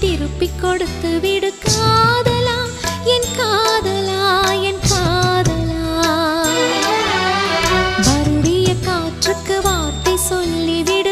திருப்பி கொடுத்து விடு காதலா என் காதலா என் காதலா. வருடைய காற்றுக்கு வார்த்தை சொல்லிவிடு